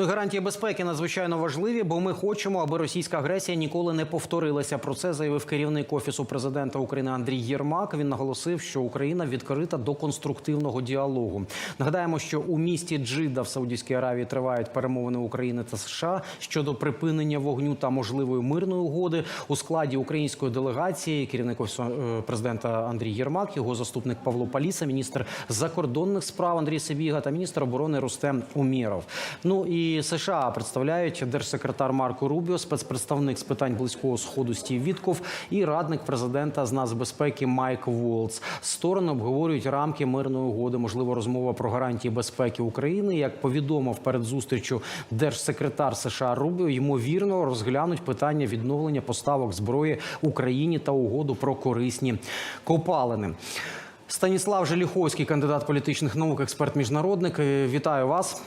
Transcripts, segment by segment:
Ну, гарантії безпеки надзвичайно важливі, бо ми хочемо, аби російська агресія ніколи не повторилася. Про це заявив керівник офісу президента України Андрій Єрмак. Він наголосив, що Україна відкрита до конструктивного діалогу. Нагадаємо, що у місті Джида в Саудівській Аравії тривають перемовини України та США щодо припинення вогню та можливої мирної угоди у складі української делегації. Керівник офісу е, президента Андрій Єрмак, його заступник Павло Паліса, міністр закордонних справ Андрій Сибіга та міністр оборони Рустем Умєров. Ну і США представляють держсекретар Марко Рубіо, спецпредставник з питань близького сходу Стів Вітков і радник президента з нацбезпеки Майк Волц. Сторони обговорюють рамки мирної угоди. Можливо, розмова про гарантії безпеки України. Як повідомив перед зустрічю держсекретар США Рубіо, ймовірно розглянуть питання відновлення поставок зброї Україні та угоду про корисні копалини. Станіслав Желіховський, кандидат політичних наук, експерт міжнародник. Е, Вітаю вас.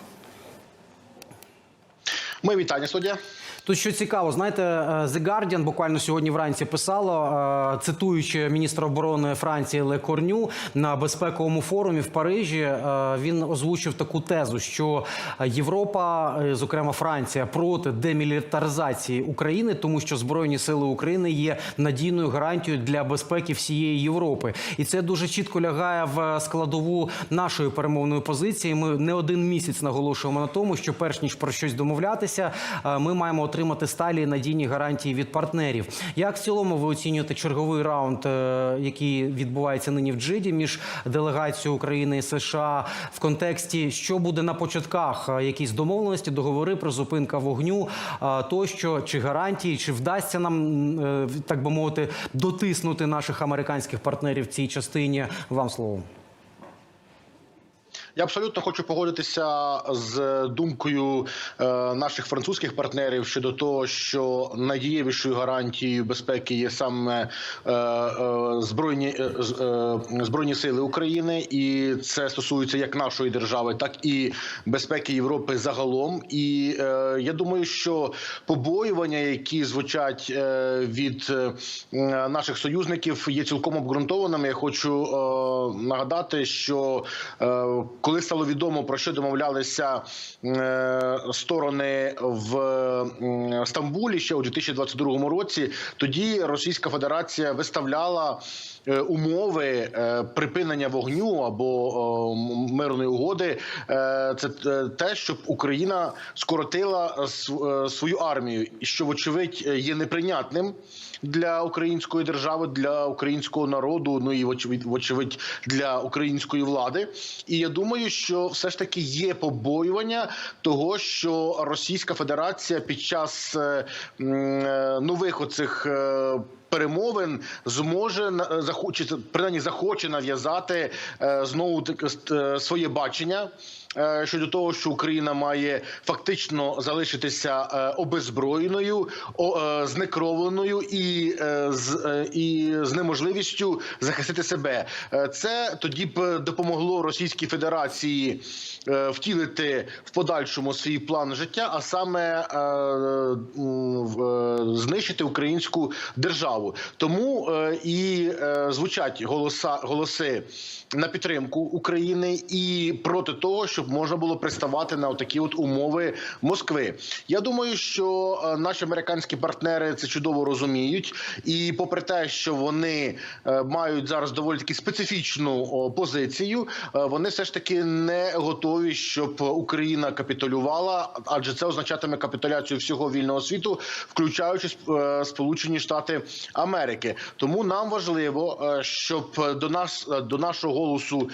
Ми вітання суддя. Тут що цікаво, знаєте, е, The Guardian буквально сьогодні вранці писало, е, цитуючи міністра оборони Франції Ле Корню на безпековому форумі в Парижі. е, Він озвучив таку тезу, що Європа, зокрема Франція, проти демілітаризації України, тому що збройні сили України є надійною гарантією для безпеки всієї Європи, і це дуже чітко лягає в складову нашої перемовної позиції. Ми не один місяць наголошуємо на тому, що перш ніж про щось домовлятися, ми маємо отримати сталі і надійні гарантії від партнерів. Як в цілому ви оцінюєте черговий раунд, е, який відбувається нині в Джиді між делегацією України і США в контексті, що буде на початках, Е, якісь домовленості, договори, призупинка вогню, е, тощо чи гарантії, чи вдасться нам так би мовити дотиснути наших американських партнерів в цій частині? Вам слово. Я абсолютно хочу погодитися з думкою е, наших французьких партнерів щодо того, що найдієвішою гарантією безпеки є саме е, е, збройні збройні сили України, і це стосується як нашої держави, так і безпеки Європи загалом. І я думаю, що побоювання, які звучать від наших союзників, є цілком обґрунтованими. Я хочу нагадати, що коли стало відомо про що домовлялися е, сторони в Стамбулі ще у 2022 році, тоді Російська Федерація виставляла. е, Умови е, припинення вогню або мирної угоди це те, щоб Україна скоротила свою армію, що вочевидь є неприйнятним для української держави, для українського народу. Ну і вочевидь для української влади. І я думаю, що все ж таки є побоювання того, що Російська Федерація під час е, е, нових оцих. Е, Перемовин зможе на- захоче принаймні захоче нав'язати е, знову таки е, своє бачення е, щодо того, що Україна має фактично залишитися е, обезброєною, е, знекровленою і, е, з, е, і з неможливістю захистити себе. Е, Це тоді б допомогло Російській Федерації е, втілити в подальшому свій план життя, а саме е, е, знищити українську державу. Тому е, і е, звучать голоса голоси на підтримку України і проти того, щоб можна було приставати на такі от умови Москви. Я думаю, що е, наші американські партнери це чудово розуміють, і попри те, що вони е, мають зараз доволі таки специфічну позицію, е, вони все ж таки не готові, щоб Україна капітулювала, адже це означатиме капітуляцію всього вільного світу, включаючи Сполучені Штати Америки. Тому нам важливо, е, щоб до нас до нашого голосу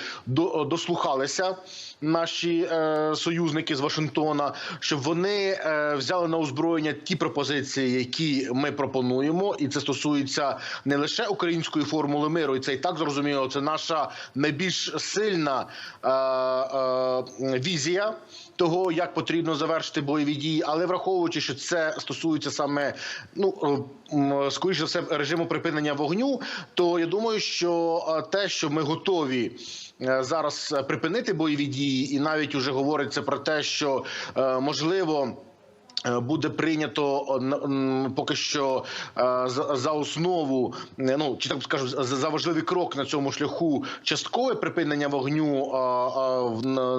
дослухалися наші е, союзники з Вашингтона, щоб вони е, взяли на озброєння ті пропозиції, які ми пропонуємо, і це стосується не лише української формули миру, і це і так зрозуміло. Це наша найбільш сильна е, е, візія того, як потрібно завершити бойові дії, але враховуючи, що це стосується саме ну е, скоріше все режиму припинення вогню, то я думаю, що е, те, що ми готові е, зараз припинити бойові дії, і навіть уже говориться про те, що е, можливо. Е, Буде прийнято поки що е, за, основу, е, ну чи так скажу, за, важливий крок на цьому шляху часткове припинення вогню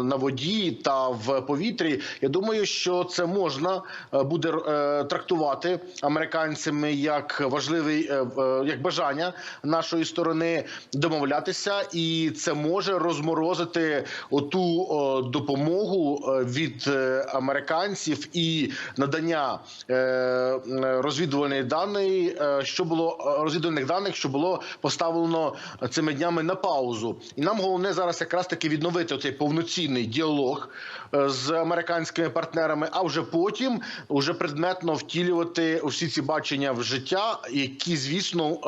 на, воді та в повітрі. Я думаю, що це можна буде трактувати американцями як важливий як бажання нашої сторони домовлятися, і це може розморозити оту допомогу від американців і надання е, розвідувальної даної, е, що було е, розвідувальних даних, що було поставлено цими днями на паузу. І нам головне зараз якраз таки відновити цей повноцінний діалог з американськими партнерами, а вже потім вже предметно втілювати всі ці бачення в життя, які звісно,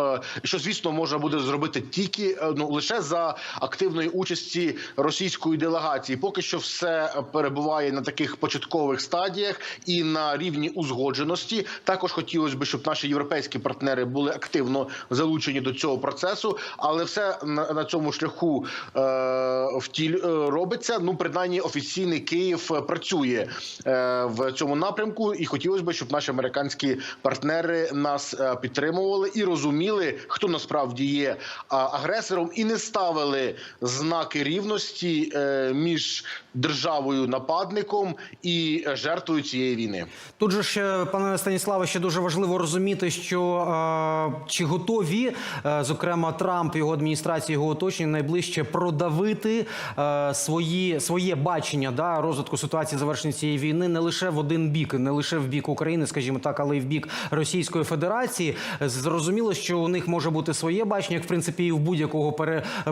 що звісно можна буде зробити тільки ну лише за активної участі російської делегації. Поки що все перебуває на таких початкових стадіях і на рівні узгодженості. Також хотілося б, щоб наші європейські партнери були активно залучені до цього процесу, але все на, цьому шляху е, втіль е, робиться. Ну, принаймні, офіційний Київ е, працює е, в цьому напрямку, і хотілося б, щоб наші американські партнери нас е, підтримували і розуміли, хто насправді є а, агресором, і не ставили знаки рівності е, між державою нападником і е, жертвою цієї війни. Тут же ще, пане Станіславе, ще дуже важливо розуміти, що е, чи готові, е, зокрема, Трамп, його адміністрація, його оточення найближче продавити е, свої своє бачення да, розвитку ситуації завершення цієї війни не лише в один бік, не лише в бік України, скажімо так, але й в бік Російської Федерації. Зрозуміло, що у них може бути своє бачення, як в принципі і в будь-якого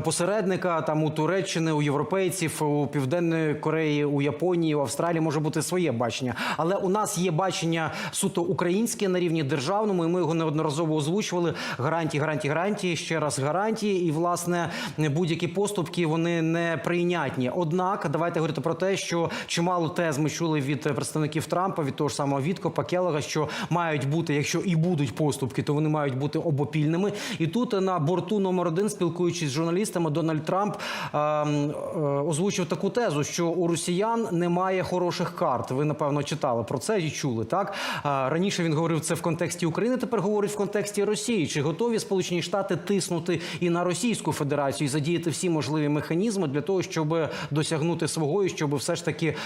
посередника, там у Туреччини, у європейців, у Південної Кореї, у Японії, у Австралії може бути своє бачення. Але у нас є бачення суто українське на рівні державному, і ми його неодноразово озвучували. Гарантії, гарантії, гарантії, ще раз гарантії. І власне будь-які поступки вони не прийнятні. Однак, давайте говорити про те, що чимало тез ми чули від представників Трампа, від того ж самого Віткопа Келлога, що мають бути, якщо і будуть поступки, то вони мають бути обопільними. І тут на борту номер один, спілкуючись з журналістами, Дональд Трамп е, е, озвучив таку тезу, що у росіян немає хороших карт. Ви напевно читали про це і чули. Так раніше він говорив це в контексті України. Тепер говорить в контексті Росії. Чи готові Сполучені Штати тиснути і на Російську Федерацію і задіяти всі можливі механізми для того, щоб досягнути свого, і щоб все ж таки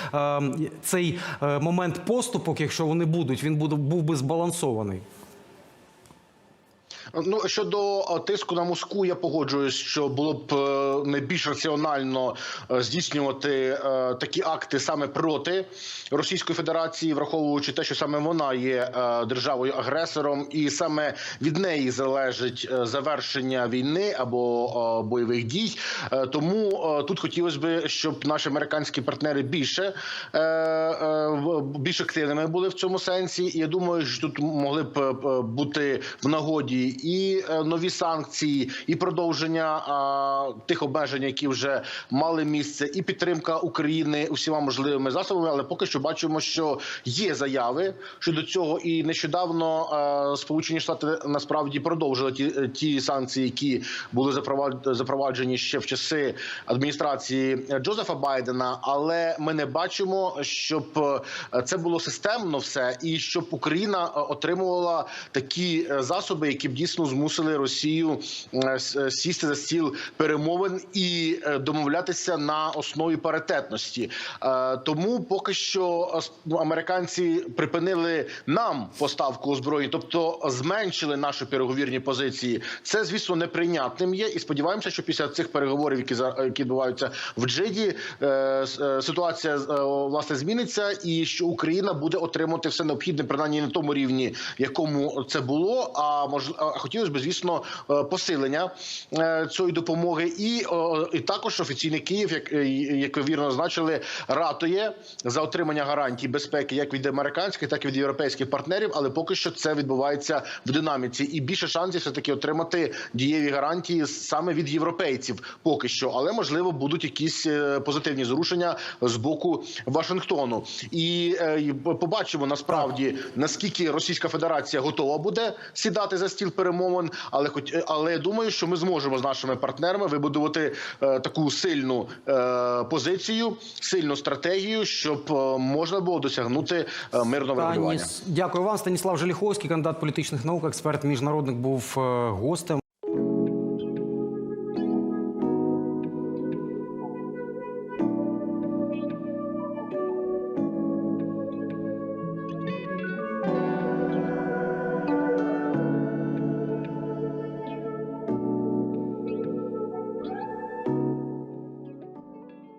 цей е, момент поступок, якщо вони будуть, він був би збалансований. Ну щодо е, тиску на Москву, я погоджуюсь, що було б е, найбільш раціонально е, здійснювати е, такі акти саме проти Російської Федерації, враховуючи те, що саме вона є е, державою агресором, і саме від неї залежить завершення війни або бойових дій. Тому тут хотілося б, щоб наші американські партнери більше більш активними були в цьому сенсі. І я думаю, що тут могли б бути в нагоді і нові санкції, і продовження тих обмежень, які вже мали місце, і підтримка України усіма можливими засобами. Але поки що бачимо, що є заяви щодо цього, і нещодавно е, Сполучені Штати насправді продовжили ті, е, ті санкції, які були запровад- запроваджені ще в часи адміністрації Джозефа Байдена. Але ми не бачимо, щоб е, це було системно все, і щоб Україна отримувала такі засоби, які б дійсно змусили Росію сісти за стіл перемовин і е, домовлятися на основі паритетності. Е, Тому поки що е, американці припинили нам поставку озброєнь, тобто зменшили наші переговірні позиції. Це звісно неприйнятним є, і сподіваємося, що після цих переговорів, які які відбуваються в Джиді, е, ситуація власне зміниться, і що Україна буде отримувати все необхідне, принаймні на тому рівні, якому це було. А мож а хотілося б, звісно, посилення цієї допомоги, і, і також офіційний Київ, як, е, як ви вірно зазначили, ратує за отримання гарантій безпеки як від американських, так і від європейських партнерів. Але поки що це відбувається в динаміці, і більше шансів все таки отримати дієві гарантії саме від європейців. Поки що, але можливо будуть якісь е, позитивні зрушення з боку Вашингтону, і е, і побачимо насправді наскільки Російська Федерація готова буде сідати за стіл перемовин. Але хоч але я думаю, що ми зможемо з нашими партнерами вибудувати е, таку сильну е, позицію, сильну стратегію, щоб е, можна було досягнути е, мирного врегулювання. Дякую вам. Станіслав Желіховський, кандидат політичних наук, експерт міжнародник, був гостем.